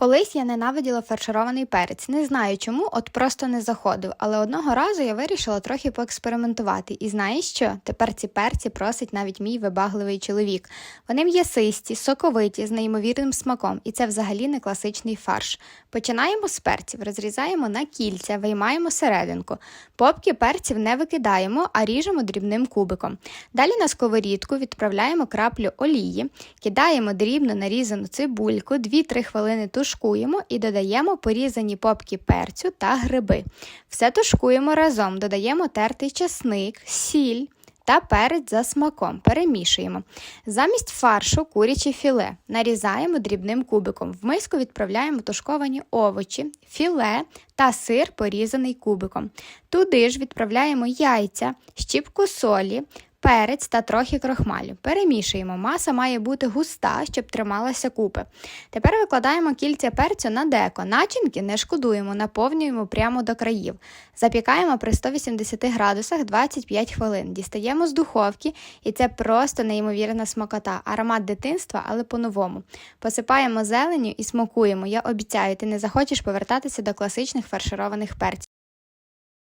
Колись я ненавиділа фарширований перець. Не знаю чому, от просто не заходив. Але одного разу я вирішила трохи поекспериментувати. І знаєш що? Тепер ці перці просить навіть мій вибагливий чоловік. Вони м'ясисті, соковиті, з неймовірним смаком, і це взагалі не класичний фарш. Починаємо з перців, розрізаємо на кільця, виймаємо серединку. Попки перців не викидаємо, а ріжемо дрібним кубиком. Далі на сковорідку відправляємо краплю олії, кидаємо дрібно нарізану цибульку, 2-3 хвилини тушкуємо і додаємо порізані попки перцю та гриби. Все тушкуємо разом, додаємо тертий чесник, сіль. Та перець за смаком перемішуємо. Замість фаршу куряче філе нарізаємо дрібним кубиком. В миску відправляємо тушковані овочі, філе та сир порізаний кубиком. Туди ж відправляємо яйця, щіпку солі, перець та трохи крохмалю. Перемішуємо. Маса має бути густа, щоб трималася купи. Тепер викладаємо кільця перцю на деко. Начинки не шкодуємо, наповнюємо прямо до країв. Запікаємо при 180 градусах 25 хвилин. Дістаємо з духовки, і це просто неймовірна смакота. Аромат дитинства, але по-новому. Посипаємо зеленню і смакуємо. Я обіцяю, ти не захочеш повертатися до класичних фаршированих перців.